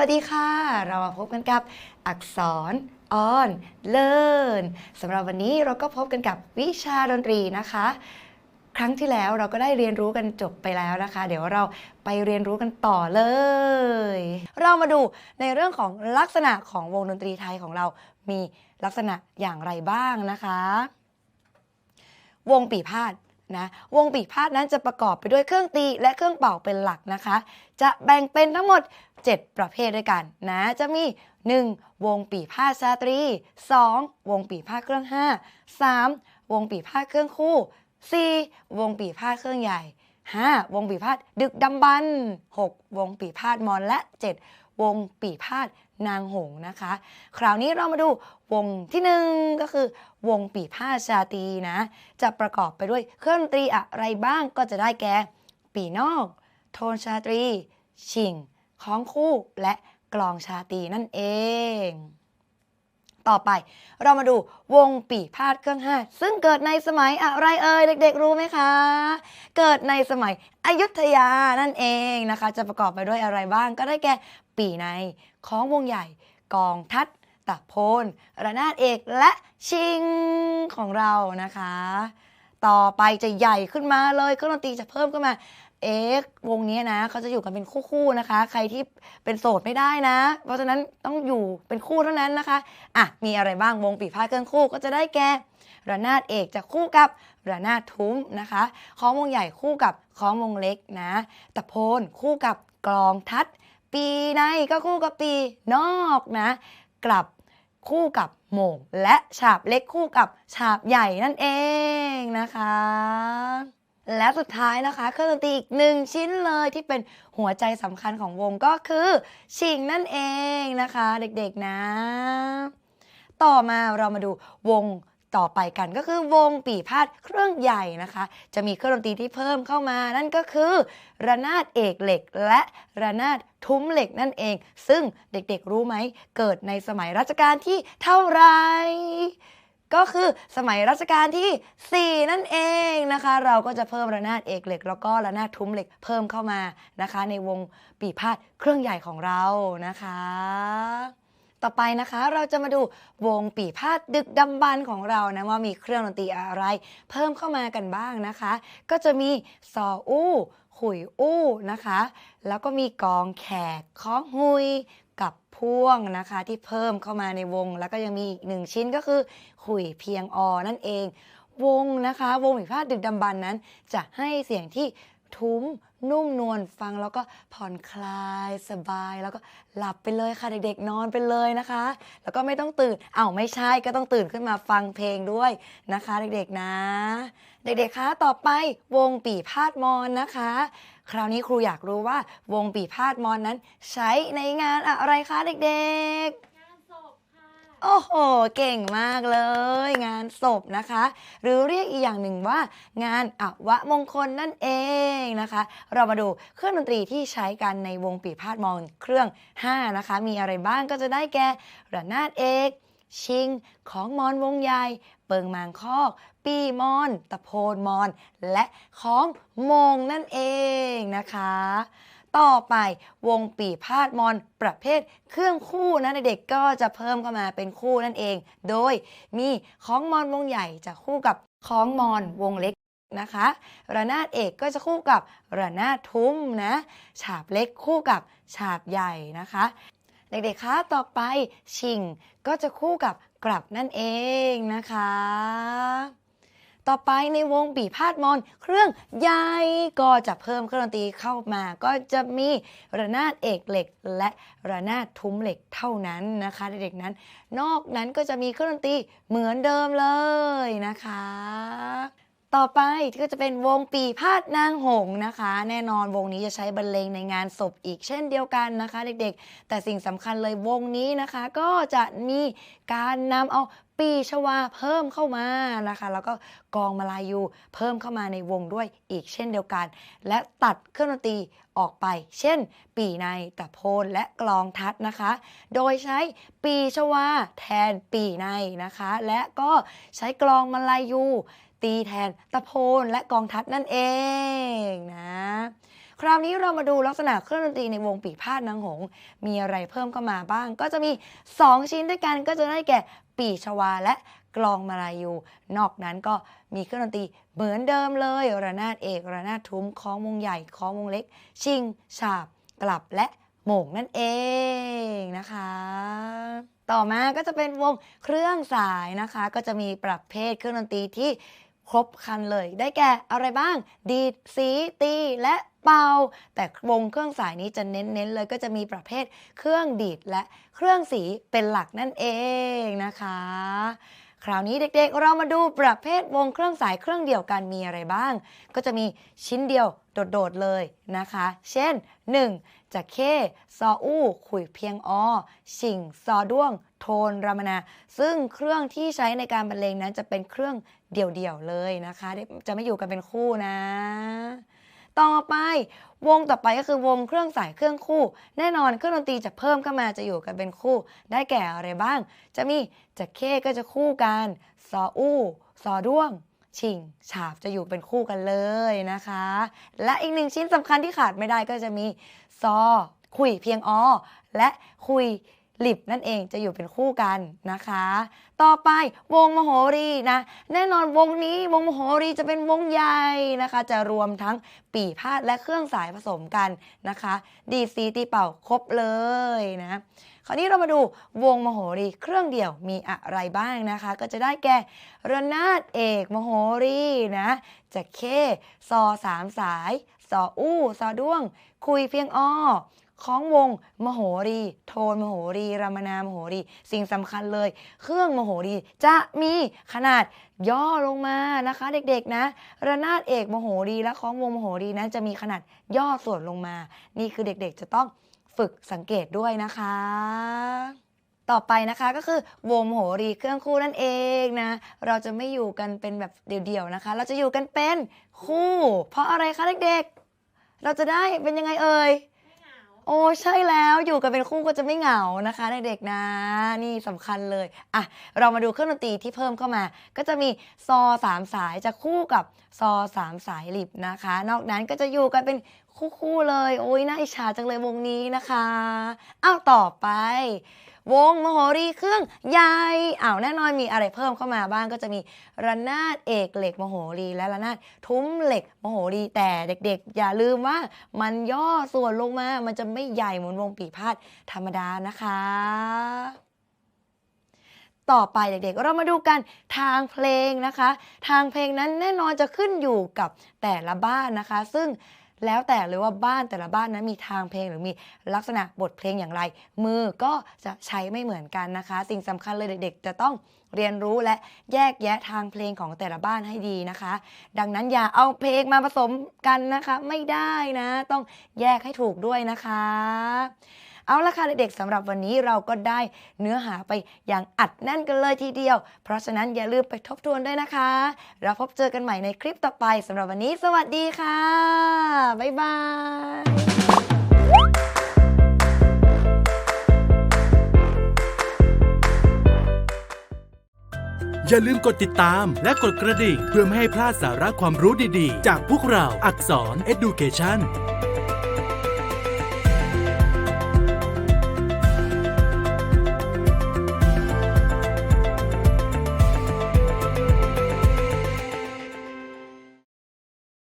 วัสดีค่ะ เรามาพบกันกับอักษรออนเลินสำหรับวันนี้เราก็พบกันกับวิชาดนตรีนะคะ ครั้งที่แล้วเราก็ได้เรียนรู้กันจบไปแล้วนะคะ เดี๋ยวเราไปเรียนรู้กันต่อเลย เรามาดูในเรื่องของลักษณะของวงดนตรีไทยของเรา มีลักษณะอย่างไรบ้างนะคะ วงปีพาด นะวงปีพาดนั้นจะประกอบไปด้วยเครื่องตีและเครื่องเป่าเป็นหลักนะคะ จะแบ่งเป็นทั้งหมด 7 ประเภทด้วยกันนะจะมี 1. วงปีพาดชาตรี 2. วงปีพาดเครื่อง 5 3. วงปีพาดเครื่องคู่ 4. วงปีพาดเครื่องใหญ่ 5. วงปีพาดดึกดำบรรพ์ 6. วงปีพาดมอนและ 7. วงปีพาดนางหงนะคะ คราวนี้เรามาดูวงที่หนึ่งก็คือ วงปีพาดชาตีนะ จะประกอบไปด้วยเครื่องดนตรีอะไรบ้างก็จะได้แก่ ปีนอก โทนชาตรี ชิงคล้องคู่และกลองชาตีนั่นเอง ต่อไปเรามาดูวงปีพาดเครื่องห้าซึ่งเกิดในสมัยอะไรเอ่ยเด็ก ๆ รู้ไหมคะ เกิดในสมัยอยุธยานั่นเองนะคะ จะประกอบไปด้วยอะไรบ้างก็ได้แก่ปีในคล้องวงใหญ่กองทัดตะโพนระนาดเอกและชิงของเรานะคะ ต่อไปจะใหญ่ขึ้นมาเลยเครื่องดนตรีจะเพิ่มขึ้นมาเอ๊ะวงนี้นะเขาจะอยู่กันเป็นคู่ๆนะคะ ใครที่เป็นโสดไม่ได้นะ เพราะฉะนั้นต้องอยู่เป็นคู่เท่านั้นนะคะอะมีอะไรบ้างวงปีพาดเครื่องคู่ก็จะได้แก่ ระนาดเอกจะคู่กับระนาดทุ้มนะคะคล้องวงใหญ่คู่กับคล้องวงเล็กนะตะโพนคู่กับกลองทัด ปีในก็คู่กับปีนอกนะกลับคู่กับโมงและฉาบเล็กคู่กับฉาบใหญ่นั่นเองนะคะ และสุดท้ายนะคะ เครื่องดนตรีอีกหนึ่งชิ้นเลยที่เป็นหัวใจสำคัญของวงก็คือชิงนั่นเองนะคะ เด็กๆนะ ต่อมาเรามาดูวง ต่อไปกันก็คือวงปีพาดเครื่องใหญ่นะคะ จะมีเครื่องดนตรีที่เพิ่มเข้ามา นั่นก็คือ ระนาดเอกเหล็กและระนาดทุ้มเหล็กนั่นเอง ซึ่งเด็กๆรู้ไหมเกิดในสมัยรัชกาลที่เท่าไหร่ก็คือสมัยรัชกาลที่ 4 นั่นเองนะคะ เราก็จะเพิ่มระนาดเอกเหล็ก แล้วก็ระนาดทุ้มเหล็กเพิ่มเข้ามานะคะ ในวงปีพาดเครื่องใหญ่ของเรานะคะ ต่อไปนะคะเราจะมาดูวงปีพาดดึกดำบรรพ์ของเรานะว่ามีเครื่องดนตรีอะไร เพิ่มเข้ามากันบ้างนะคะ ก็จะมีซออู้ขุยอู้นะคะ แล้วก็มีกองแขกค้องหุยกับพ่วงนะคะที่เพิ่มเข้ามาในวง แล้วก็ยังมีอีกหนึ่งชิ้นก็คือขุยเพียงอนั่นเอง วงนะคะ วงปีพาดดึกดำบรรพ์นั้น จะให้เสียงที่ทุ้มนุ่มนวลฟังแล้วก็ผ่อนคลายสบายแล้วก็หลับไปเลยค่ะเด็กๆนอนไปเลยนะคะ แล้วก็ไม่ต้องตื่นอ้าวไม่ใช่ก็ต้องตื่นขึ้นมาฟังเพลงด้วยนะคะ เด็กๆนะ เด็กๆคะต่อไปวงปีพาดมอนนะคะ คราวนี้ครูอยากรู้ว่าวงปีพาดมอนนั้น ใช้ในงานอะไรคะเด็กๆ โอ้โห เก่งมากเลย งานศพนะคะ หรือเรียกอีกอย่างหนึ่งว่างานอวมงคลนั่นเองนะคะ เรามาดูเครื่องดนตรีที่ใช้กันในวงปีพาดมอนเครื่อง 5 นะคะ มีอะไรบ้างก็จะได้แก่ระนาดเอกชิง ของมอนวงใหญ่เปิงมางคอก ปีมอน ตะโพนมอน และของมงนั่นเองนะคะ ต่อไปวงปีพาดมอนประเภทเครื่องคู่นะเด็กๆก็จะเพิ่มเข้ามาเป็นคู่นั่นเอง โดยมีของมอนวงใหญ่จะคู่กับของมอนวงเล็กนะคะระนาดเอกก็จะคู่กับระนาดทุ้มนะ ฉาบเล็กคู่กับฉาบใหญ่นะคะ เด็กๆคะต่อไปชิงก็จะคู่กับกลับนั่นเองนะคะ ต่อไปในวงปีพาดมอน เครื่องใหญ่ก็จะเพิ่มเครื่องดนตรีเข้ามา ก็จะมีระนาดเอกเหล็ก และระนาดทุ้มเหล็กเท่านั้นนะคะเด็กๆนั้น นอกนั้นก็จะมีเครื่องดนตรีเหมือนเดิมเลยนะคะ ต่อไปก็จะเป็นวงปีพาดนางหงนะคะ แน่นอนวงนี้จะใช้บรรเลงในงานศพอีกเช่นเดียวกันนะคะ เด็กๆ แต่สิ่งสำคัญเลยวงนี้นะคะ ก็จะมีการนำเอาปีชวาเพิ่มเข้ามานะคะ แล้วก็กองมาลายูเพิ่มเข้ามาในวงด้วยอีกเช่นเดียวกัน และตัดเครื่องดนตรีออกไป เช่น ปีในตะโพนและกลองทัดนะคะ โดยใช้ปีชวาแทนปีในนะคะ และก็ใช้กลองมาลายู ตีแทนตะโพนและกองทัดนั่นเองนะ คราวนี้เรามาดูลักษณะเครื่องดนตรีในวงปีพาดนางหง มีอะไรเพิ่มเข้ามาบ้าง ก็จะมี 2 ชิ้นด้วยกันก็จะได้แก่ปีชวาและกลองมาลายู นอกนั้นก็มีเครื่องดนตรีเหมือนเดิมเลย ระนาดเอกระนาดทุ้มคล้องวงใหญ่คล้องวงเล็ก ชิง ฉาบ กลับและโหม่งนั่นเองนะคะ ต่อมาก็จะเป็นวงเครื่องสายนะคะ ก็จะมีประเภทเครื่องดนตรีที่ ครบคันเลย ได้แก่อะไรบ้าง ดีด สี ตี และเป่า แต่วงเครื่องสายนี้จะเน้นๆเลยก็จะมีประเภทเครื่องดีดและเครื่องสีเป็นหลักนั่นเองนะคะ คราวนี้เด็กๆ เรามาดูประเภทวงเครื่องสายเครื่องเดียวกันมีอะไรบ้าง ก็จะมีชิ้นเดียวโดดๆเลยนะคะ เช่น 1. จะเข้ซออู้ขุยเพียงอชิงซอด้วง โทนรามนา ซึ่งเครื่องที่ใช้ในการบรรเลงนั้นจะเป็นเครื่องเดี่ยวๆเลยนะคะ จะไม่อยู่กันเป็นคู่นะ ต่อไป วงต่อไปก็คือวงเครื่องสายเครื่องคู่ แน่นอนเครื่องดนตรีจะเพิ่มเข้ามาจะอยู่กันเป็นคู่ ได้แก่อะไรบ้าง จะมีจะเข้ก็จะคู่กันซออู้ซอด้วง ชิง ฉาบจะอยู่เป็นคู่กันเลยนะคะ และอีกหนึ่งชิ้นสำคัญที่ขาดไม่ได้ก็จะมีซอคุยเพียงอและคุย ลิบนั่นเองจะอยู่เป็นคู่กันนะคะ ต่อไปวงมโหรีนะ แน่นอนวงนี้วงมโหรีจะเป็นวงใหญ่นะคะ จะรวมทั้งปีพาดและเครื่องสายผสมกันนะคะ ดีซีตีเป่าครบเลยนะคราวนี้เรามาดูวงมโหรีเครื่องเดี่ยวมีอะไรบ้างนะคะ ก็จะได้แก่ระนาดเอกมโหรีนะจะเคซอสามสายซออู้ซอด้วง คุยเพียงอ้อ คล้องวงมโหรี โทนมโหรีรามนามโหรี สิ่งสำคัญเลย เครื่องมโหรีจะมีขนาดย่อลงมานะคะ เด็กๆนะ ระนาดเอกมโหรีและคล้องวงมโหรีนั้นจะมีขนาดย่อส่วนลงมา นี่คือเด็กๆจะต้องฝึกสังเกตด้วยนะคะ ต่อไปนะคะก็คือวงมโหรีเครื่องคู่นั่นเองนะ เราจะไม่อยู่กันเป็นแบบเดี่ยวๆนะคะ เราจะอยู่กันเป็นคู่ เพราะอะไรคะเด็กๆ เราจะได้เป็นยังไงเอ่ย โอ้ใช่แล้วอยู่กันเป็นคู่ก็จะไม่เหงานะคะเด็กๆนะ นี่สำคัญเลยอะเรามาดูเครื่องดนตรีที่เพิ่มเข้ามา ก็จะมีซอสามสายจะคู่กับซอสามสายหลิบนะคะ นอกนั้นก็จะอยู่กันเป็นคู่ๆเลย โอ้ยน่าอิจฉาจังเลยวงนี้นะคะอ้าวต่อไป วงมโหรีเครื่องใหญ่อ้าวแน่นอนมีอะไรเพิ่มเข้ามาบ้างก็จะมีระนาดเอกเหล็กมโหรีและระนาดทุ้มเหล็กมโหรีแต่เด็กๆ อย่าลืมว่ามันย่อส่วนลงมามันจะไม่ใหญ่เหมือนวงปีพาดธรรมดานะคะต่อไปเด็กๆ เรามาดูกันทางเพลงนะคะ ทางเพลงนั้นแน่นอนจะขึ้นอยู่กับแต่ละบ้านนะคะ ซึ่ง แล้วแต่เลยว่าบ้านแต่ละบ้านนั้นมีทางเพลงหรือมีลักษณะบทเพลงอย่างไร มือก็จะใช้ไม่เหมือนกันนะคะ สิ่งสำคัญเลยเด็กๆ จะต้องเรียนรู้และแยกแยะทางเพลงของแต่ละบ้านให้ดีนะคะ ดังนั้นอย่าเอาเพลงมาผสมกันนะคะ ไม่ได้นะ ต้องแยกให้ถูกด้วยนะคะ เอาละค่ะเด็กๆสำหรับวันนี้เราก็ได้เนื้อหาไปอย่างอัดแน่นกันเลยทีเดียว เพราะฉะนั้นอย่าลืมไปทบทวนด้วยนะคะ เราพบเจอกันใหม่ในคลิปต่อไปสำหรับวันนี้ สวัสดีค่ะ บ๊ายบายอย่าลืมกดติดตามและกดกระดิ่ง เพื่อไม่ให้พลาดสาระความรู้ดีๆ จากพวกเราอักษร Education